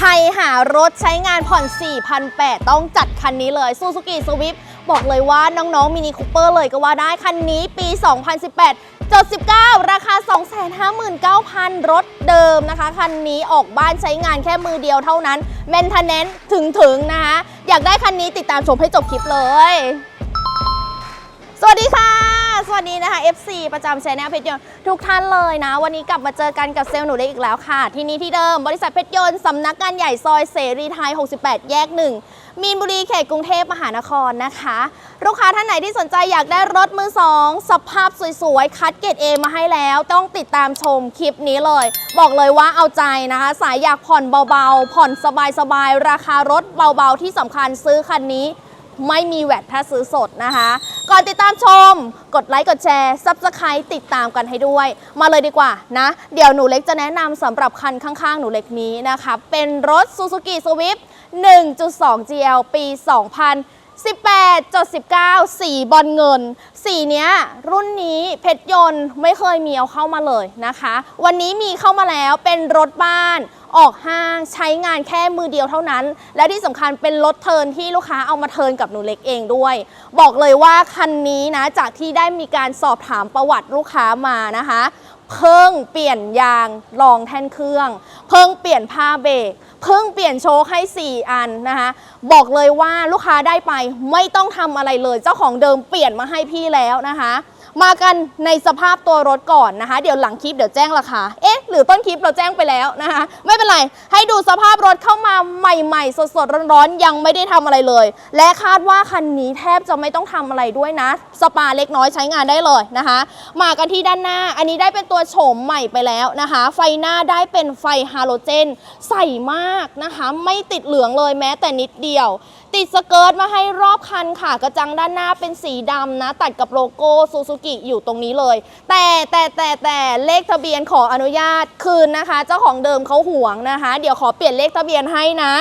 ใครหารถใช้งานผ่อน 4,800 ต้องจัดคันนี้เลย Suzuki Swift บอกเลยว่าน้องๆมินิคูเปอร์เลยก็ว่าได้คันนี้ปี 2018จด19 ราคา 259,000 รถเดิมนะคะ คันนี้ออกบ้านใช้งานแค่มือเดียวเท่านั้น Maintenance ถึงๆนะคะ อยากได้คันนี้ติดตามชมให้จบคลิปเลย วัสดีนะคะ FC ประจำชแนลเพชรยนต์ทุกท่านเลยนะ วันนี้กลับมาเจอกันกับเซลล์หนูเล็กอีกแล้วค่ะ ที่นี้ที่เดิมบริษัทเพชรยนต์สำนักงานใหญ่ซอยเสรีไทย 68 แยก 1 มีนบุรีเขตกรุงเทพมหานครนะคะ ลูกค้าท่านไหนที่สนใจอยากได้รถมือสองสภาพสวยๆ คัดเกรดเอมาให้แล้ว ต้องติดตามชมคลิปนี้เลย บอกเลยว่าเอาใจนะคะ สายอยากผ่อนเบาๆ ผ่อนสบายๆราคารถเบาๆที่สำคัญซื้อคันนี้ไม่มีแวดถ้าซื้อสดนะคะ ก่อนติดตามชม กดไลค์กดแชร์ซับสไครต์ติดตามกันให้ด้วย มาเลยดีกว่านะ เดี๋ยวหนูเล็กจะแนะนำสำหรับคันข้างๆ หนูเล็กนี้นะคะ เป็นรถ Suzuki Swift 1.2 GL ปี 2000 2018.19 สีบอลเงิน สีเนี้ยรุ่นนี้เพชรยนต์ไม่เคยมีเอาเข้ามาเลยนะคะ วันนี้มีเข้ามาแล้วเป็นรถบ้านออกห้างใช้งานแค่มือเดียวเท่านั้น และที่สำคัญเป็นรถเทินที่ลูกค้าเอามาเทินกับหนูเล็กเองด้วย บอกเลยว่าคันนี้นะจากที่ได้มีการสอบถามประวัติลูกค้ามานะคะ เพิ่งเปลี่ยนยางรองแท่นเครื่อง เพิ่งเปลี่ยนผ้าเบรก เพิ่งเปลี่ยนโชคให้ 4 อันนะคะบอกเลยว่าลูกค้าได้ไปไม่ต้องทำอะไรเลย เจ้าของเดิมเปลี่ยนมาให้พี่แล้วนะคะ มากันในสภาพตัวรถก่อนนะคะ เดี๋ยวหลังคลิปเดี๋ยวแจ้งราคา เอ๊ะ หรือต้นคลิปเราแจ้งไปแล้วนะคะ ไม่เป็นไร ให้ดูสภาพรถเข้ามาใหม่ๆ สดๆ ร้อนๆ ยังไม่ได้ทำอะไรเลย และคาดว่าคันนี้แทบจะไม่ต้องทำอะไรด้วยนะ สปาเล็กน้อยใช้งานได้เลยนะคะ มากันที่ด้านหน้า อันนี้ได้เป็นตัวโฉมใหม่ไปแล้วนะคะ ไฟหน้าได้เป็นไฟฮาโลเจน ใสมากนะคะ ไม่ติดเหลืองเลยแม้แต่นิดเดียวติดสเกิร์ตมาให้รอบคันค่ะ กระจังด้านหน้าเป็นสีดำนะ ตัดกับโลโก้ซูซูกิอยู่ตรงนี้เลย แต่แต่แต่แต่เลขทะเบียนขออนุญาตคืนนะคะ เจ้าของเดิมเขาห่วงนะคะ เดี๋ยวขอเปลี่ยนเลขทะเบียนให้นะ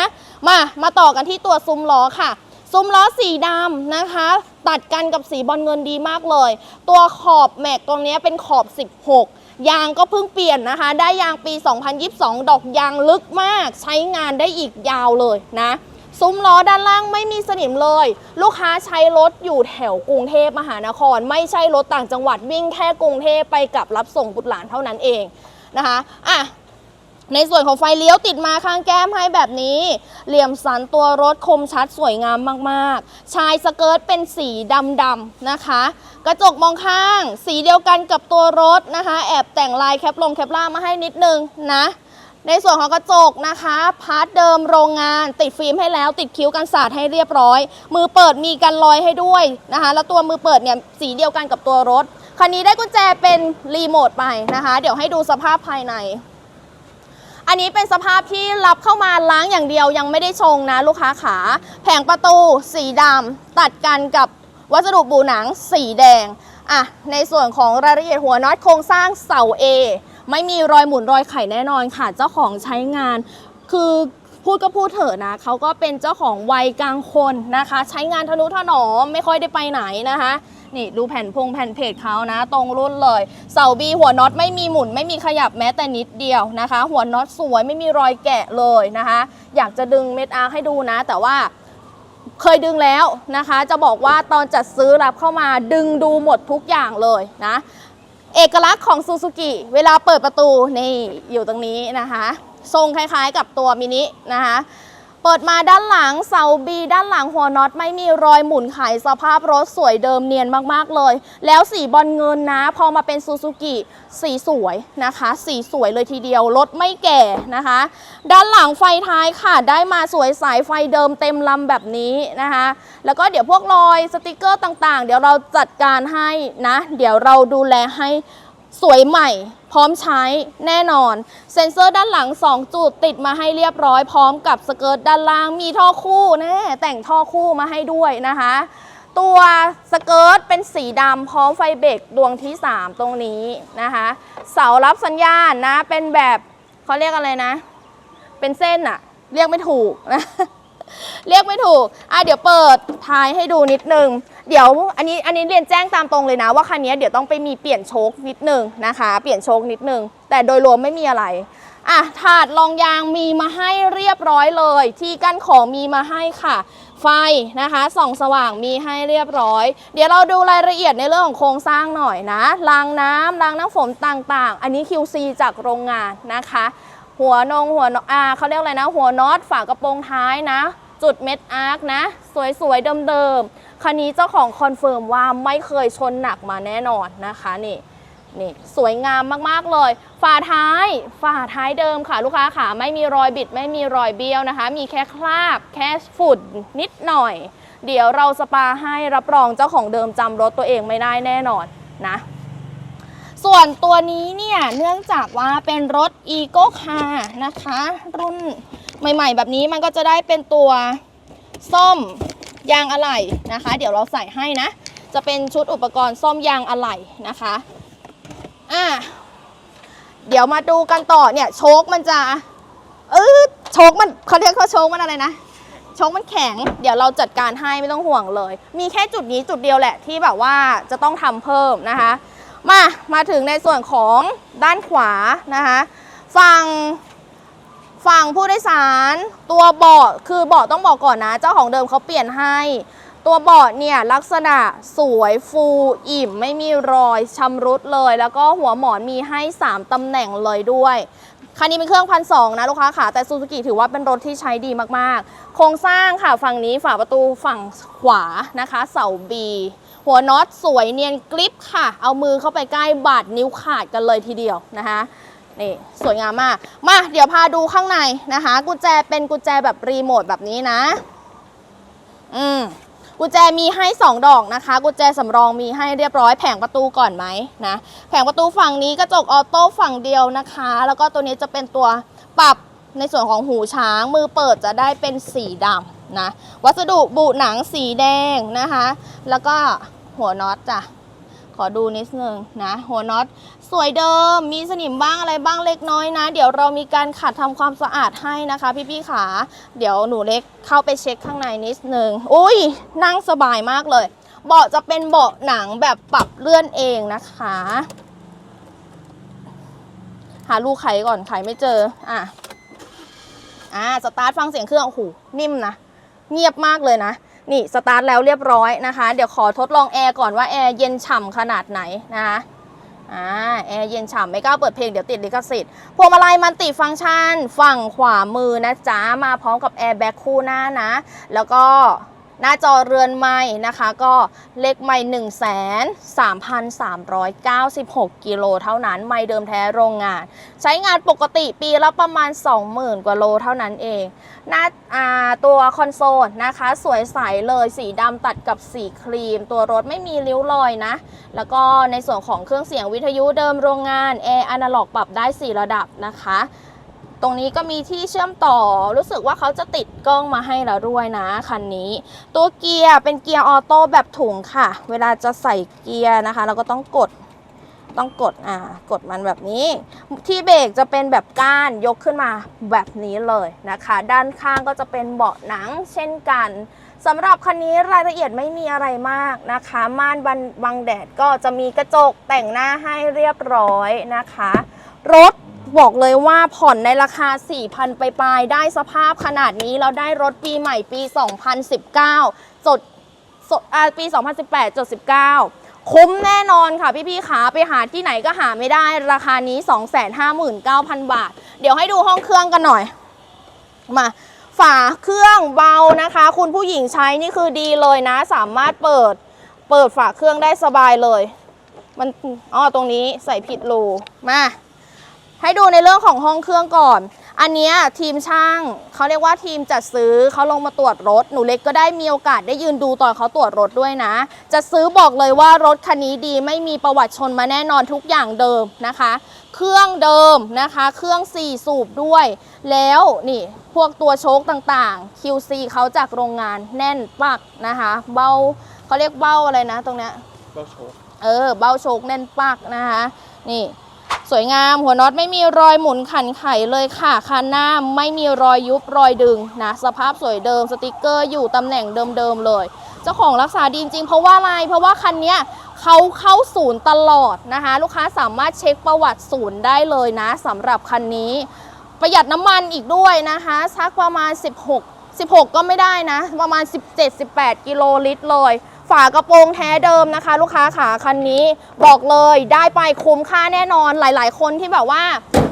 มามาต่อกันที่ตัวซุ้มล้อค่ะซุ้มล้อสีดำนะคะ ตัดกันกับสีบอลเงินดีมากเลย ตัวขอบแม็กตรงนี้เป็นขอบ 16 ยางก็เพิ่งเปลี่ยนนะคะ ได้ยางปี 2022 ดอกยางลึกมาก ใช้งานได้อีกยาวเลยนะ ซุ้มล้อด้านล่างไม่มีสนิมเลย ลูกค้าใช้รถอยู่แถวกรุงเทพมหานคร ไม่ใช่รถต่างจังหวัดวิ่งแค่กรุงเทพไปกับรับส่งบุตรหลานเท่านั้นเองนะคะอะในส่วนของไฟเลี้ยวติดมาข้างแก้มให้แบบนี้ เหลี่ยมสันตัวรถคมชัดสวยงามมากๆ ชายสเกิร์ตเป็นสีดำๆนะคะ กระจกมองข้าง สีเดียวกันกับตัวรถนะคะ แอบแต่งลายแคปลงแคปล่ามาให้นิดนึงนะ ในส่วนของกระจกนะคะพาร์ทเดิมโรงงาน ติดฟิล์มให้แล้ว ติดคิ้วกันสาดให้เรียบร้อย มือเปิดมีกันรอยให้ด้วยนะคะแล้วตัวมือเปิดเนี่ยสีเดียวกันกับตัวรถคันนี้ได้กุญแจเป็นรีโมทไปนะคะ เดี๋ยวให้ดูสภาพภายใน อันนี้เป็นสภาพที่รับเข้ามาล้างอย่างเดียวยังไม่ได้ชงนะลูกค้าขา แผงประตูสีดำตัดกันกับวัสดุบูหนังสีแดงอะในส่วนของรายละเอียดหัวน็อตโครงสร้างเสา A ไม่มีรอยหมุนรอยไข่แน่นอนค่ะ เจ้าของใช้งาน คือพูดก็พูดเถอะนะเขาก็เป็นเจ้าของวัยกลางคนนะคะ ใช้งานทนุถนอมไม่ค่อยได้ไปไหนนะคะนี่ดูแผ่นพงแผ่นเพจเขานะ ตรงรุ่นเลย เสาบีหัวน็อตไม่มีหมุน ไม่มีขยับแม้แต่นิดเดียวนะคะ หัวน็อตสวยไม่มีรอยแกะเลยนะคะ อยากจะดึงเม็ดอาร์ให้ดูนะ แต่ว่าเคยดึงแล้วนะคะ จะบอกว่าตอนจัดซื้อรับเข้ามาดึงดูหมดทุกอย่างเลยนะ เอกลักษณ์ของซูซูกิเวลาเปิดประตูนี่อยู่ตรงนี้นะคะ ทรงคล้ายๆกับตัวมินินะคะ เปิดมาด้านหลังเสาบีด้านหลังหัวน็อตไม่มีรอยหมุนไขสภาพรถสวยเดิมเนียนมากๆเลย แล้วสีบอลเงินนะ พอมาเป็นซูซูกิสีสวยนะคะ สีสวยเลยทีเดียวรถไม่แก่นะคะ ด้านหลังไฟท้ายค่ะ ได้มาสวยสายไฟเดิมเต็มลำแบบนี้นะคะ แล้วก็เดี๋ยวพวกรอยสติกเกอร์ต่างๆ เดี๋ยวเราจัดการให้นะ เดี๋ยวเราดูแลให้ สวยใหม่พร้อมใช้แน่นอน เซ็นเซอร์ด้านหลัง 2 จุดติดมาให้เรียบร้อย พร้อมกับสเกิร์ตด้านล่างมีท่อคู่แน่แต่งท่อคู่มาให้ด้วยนะคะ ตัวสเกิร์ตเป็นสีดำพร้อมไฟเบรกดวงที่ 3 ตรงนี้นะคะ เสารับสัญญาณนะเป็นแบบเขาเรียกอะไรนะ เป็นเส้นอะเรียกไม่ถูกนะเรียกไม่ถูกอะเดี๋ยวเปิดท้ายให้ดูนิดนึง เดี๋ยวอันนี้อันนี้เรียนแจ้งตามตรงเลยนะ ว่าคันนี้เดี๋ยวต้องไปมีเปลี่ยนโชคนิดนึงนะคะ เปลี่ยนโชคนิดนึง แต่โดยรวมไม่มีอะไรอะถาดรองยางมีมาให้เรียบร้อยเลย ที่กั้นของมีมาให้ค่ะ ไฟนะคะส่องสว่างมีให้เรียบร้อย เดี๋ยวเราดูรายละเอียดในเรื่องของโครงสร้างหน่อยนะรางน้ำรางน้ำฝนต่างๆ อันนี้ QC จากโรงงานนะคะ หัวนงหัวน็อตอ่าเขาเรียกอะไรนะ หัวน็อตฝากระโปรงท้ายนะ จุดเม็ดอาร์คนะ สวยๆเดิมๆ คันนี้เจ้าของคอนเฟิร์มว่าไม่เคยชนหนักมาแน่นอนนะคะนี่นี่สวยงามมากๆเลย ฝาท้ายฝาท้ายเดิมค่ะลูกค้าค่ะไม่มีรอยบิดไม่มีรอยเบี้ยวนะคะ มีแค่คราบแค่ฝุ่นนิดหน่อย เดี๋ยวเราสปาให้รับรองเจ้าของเดิมจำรถตัวเองไม่ได้แน่นอนนะ ส่วนตัวนี้เนี่ยเนื่องจากว่าเป็นรถ e c o Car นะคะ รุ่นใหม่ๆ แบบนี้มันก็จะได้เป็นตัวส้ม ยางอะไหล่นะคะ เดี๋ยวเราใส่ให้นะ จะเป็นชุดอุปกรณ์ส้มยางอะไหล่นะคะอะเดี๋ยวมาดูกันต่อเนี่ยโชคมันจะเออโชคมันเขาเรียกเขาโชคมันอะไรนะโชคมันแข็ง เดี๋ยวเราจัดการให้ไม่ต้องห่วงเลย มีแค่จุดนี้จุดเดียวแหละที่แบบว่าจะต้องทำเพิ่มนะคะ มามาถึงในส่วนของด้านขวานะคะฝั่ง ฝั่งผู้โดยสารตัวเบาะคือเบาะต้องบอกก่อนนะ เจ้าของเดิมเขาเปลี่ยนให้ ตัวเบาะเนี่ยลักษณะสวยฟูอิ่ม ไม่มีรอยชำรุดเลย แล้วก็หัวหมอนมีให้ 3 ตำแหน่งเลยด้วยคันนี้เป็นเครื่องพันสองนะลูกค้าค่ะ แต่ซูซูกิถือว่าเป็นรถที่ใช้ดีมากๆ โครงสร้างค่ะฝั่งนี้ฝาประตูฝั่งขวานะคะ เสาบีหัวน็อตสวยเนียนกริปค่ะ เอามือเข้าไปใกล้บาดนิ้วขาดกันเลยทีเดียวนะคะ นี่สวยงามมาก มาเดี๋ยวพาดูข้างในนะคะ กุญแจเป็นกุญแจแบบรีโมทแบบนี้นะ อืมกุญแจมีให้ 2 ดอกนะคะ กุญแจสำรองมีให้เรียบร้อยแผงประตูก่อนไหมนะ แผงประตูฝั่งนี้กระจกออโต้ฝั่งเดียวนะคะ แล้วก็ตัวนี้จะเป็นตัวปรับในส่วนของหูช้างมือเปิดจะได้เป็นสีดำนะ วัสดุบุหนังสีแดงนะคะ แล้วก็หัวน็อตจ้ะขอดูนิดนึงนะ หัวน็อต สวยเดิมมีสนิมบ้างอะไรบ้างเล็กน้อยนะ เดี๋ยวเรามีการขัดทำความสะอาดให้นะคะพี่ๆขาเดี๋ยวหนูเล็กเข้าไปเช็คข้างในนิดนึงอุ้ยนั่งสบายมากเลย เบาะจะเป็นเบาะหนังแบบปรับเลื่อนเองนะคะ หาลูกไขก่อนไขไม่เจออะอ่าสตาร์ทฟังเสียงเครื่องโอ้โหนิ่มนะ เงียบมากเลยนะนี่สตาร์ทแล้วเรียบร้อยนะคะ เดี๋ยวขอทดลองแอร์ก่อนว่าแอร์เย็นฉ่ำขนาดไหนนะคะ อ่าแอร์เย็นฉ่ำไม่กล้าเปิดเพลงเดี๋ยวติดลิขสิทธิ์พวงมาลัยมันติฟังก์ชัน ฝั่งขวามือนะจ๊ะ มาพร้อมกับแอร์แบ็คคู่หน้านะ แล้วก็ หน้าจอเรือนไม้นะคะก็เลขไม้1 3 3 9 6 กิโลเท่านั้น ไม่เดิมแท้โรงงาน ใช้งานปกติปีละประมาณ 20,000 กว่าโลเท่านั้นเองหน้าอ่าตัวคอนโซลนะคะ สวยใสเลยสีดำตัดกับสีครีม ตัวรถไม่มีริ้วรอยนะ แล้วก็ในส่วนของเครื่องเสียงวิทยุเดิมโรงงานแอร์อนาล็อกปรับได้ 4 ระดับนะคะ รงนี้ก็มีที่เชื่อมต่อ รู้สึกว่าเขาจะติดกล้องมาให้แล้วด้วยนะคันนี้ ตัวเกียร์เป็นเกียร์ออโต้แบบถุงค่ะ เวลาจะใส่เกียร์นะคะ เราก็ต้องกดต้องกดอ่ากดมันแบบนี้ ที่เบรกจะเป็นแบบก้านยกขึ้นมาแบบนี้เลยนะคะ ด้านข้างก็จะเป็นเบาะหนังเช่นกันสำหรับคันนี้รายละเอียดไม่มีอะไรมากนะคะ ม่านบังบังแดดก็จะมีกระจกแต่งหน้าให้เรียบร้อยนะคะ รถ บอกเลยว่าผ่อนในราคา 4,000 ไปปลายได้สภาพขนาดนี้ แล้วได้รถปีใหม่ปี 2019 จดสดอ่าปี 2018 จด 19 คุ้มแน่นอนค่ะพี่ๆขาไปหาที่ไหนก็หาไม่ได้ราคานี้ 259,000 บาท เดี๋ยวให้ดูห้องเครื่องกันหน่อย มาฝาเครื่องเบานะคะ คุณผู้หญิงใช้นี่คือดีเลยนะ สามารถเปิดเปิดฝาเครื่องได้สบายเลย มันอ๋อตรงนี้ใส่ผิดรูมา ให้ดูในเรื่องของห้องเครื่องก่อน อันเนี้ยทีมช่างเขาเรียกว่าทีมจัดซื้อเขาลงมาตรวจรถ หนูเล็กก็ได้มีโอกาสได้ยืนดูตอนเขาตรวจรถด้วยนะ จะซื้อบอกเลยว่ารถคันนี้ดีไม่มีประวัติชนมาแน่นอนทุกอย่างเดิมนะคะ เครื่องเดิมนะคะ เครื่อง4สูบด้วย แล้วนี่พวกตัวโชคต่างๆ QC เขาจากโรงงานแน่นปักนะคะ เบ้าเขาเรียกเบ้าอะไรนะ ตรงเนี้ยก็โชว์เออ เบ้าโชคแน่นปักนะคะ นี่ สวยงามหัวน็อตไม่มีรอยหมุนขันไขเลยค่ะคันหน้าไม่มีรอยยุบรอยดึงนะสภาพสวยเดิมสติกเกอร์อยู่ตำแหน่งเดิมๆเลย เจ้าของรักษาดีจริงเพราะว่าอะไรเพราะว่าคันเนี้ยเขาเข้าศูนย์ตลอดนะคะ ลูกค้าสามารถเช็คประวัติศูนย์ได้เลยนะสำหรับคันนี้ ประหยัดน้ำมันอีกด้วยนะคะสักประมาณ 16 16 ก็ไม่ได้นะ ประมาณ 17-18 กิโลลิตรเลย ฝากระโปรงแท้เดิมนะคะ ลูกค้าขาคันนี้บอกเลยได้ไปคุ้มค่าแน่นอนหลาย ๆ คนที่แบบว่า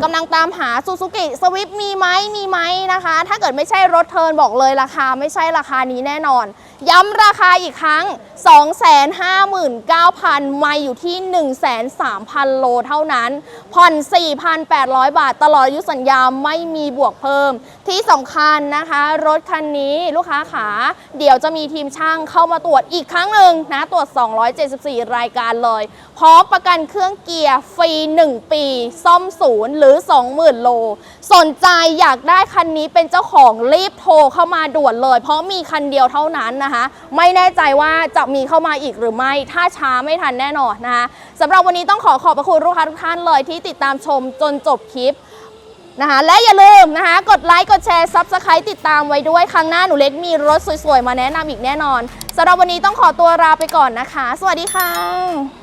กำลังตามหาซูซูกิสวิฟมีไหมมีไหมนะคะ ถ้าเกิดไม่ใช่รถเทิร์นบอกเลยราคาไม่ใช่ราคานี้แน่นอน ย้ำราคาอีกครั้ง 259,000 ไม่อยู่ที่ 103,000 โลเท่านั้น ผ่อน 4,800 บาทตลอดอายุสัญญาไม่มีบวกเพิ่ม ที่สำคัญนะคะ รถคันนี้ลูกค้าขา เดี๋ยวจะมีทีมช่างเข้ามาตรวจอีกครั้งหนึ่งนะ ตรวจ 274 รายการเลย พร้อมประกันเครื่องเกียร์ฟรี 1 ปี ซ่อมศูนย์หรือ 20,000 โล สนใจอยากได้คันนี้เป็นเจ้าของรีบโทรเข้ามาด่วนเลย เพราะมีคันเดียวเท่านั้นนะนะคะ ไม่แน่ใจว่าจะมีเข้ามาอีกหรือไม่ ถ้าช้าไม่ทันแน่นอนนะคะสำหรับวันนี้ต้องขอขอบพระคุณลูกค้าทุกท่านเลยที่ติดตามชมจนจบคลิปนะคะและอย่าลืมนะคะ กดไลค์ กดแชร์ซับสไครต์ติดตามไว้ด้วยครั้งหน้าหนูเล็กมีรถสวยๆ มาแนะนำอีกแน่นอนสำหรับวันนี้ต้องขอตัวลาไปก่อนนะคะ สวัสดีค่ะ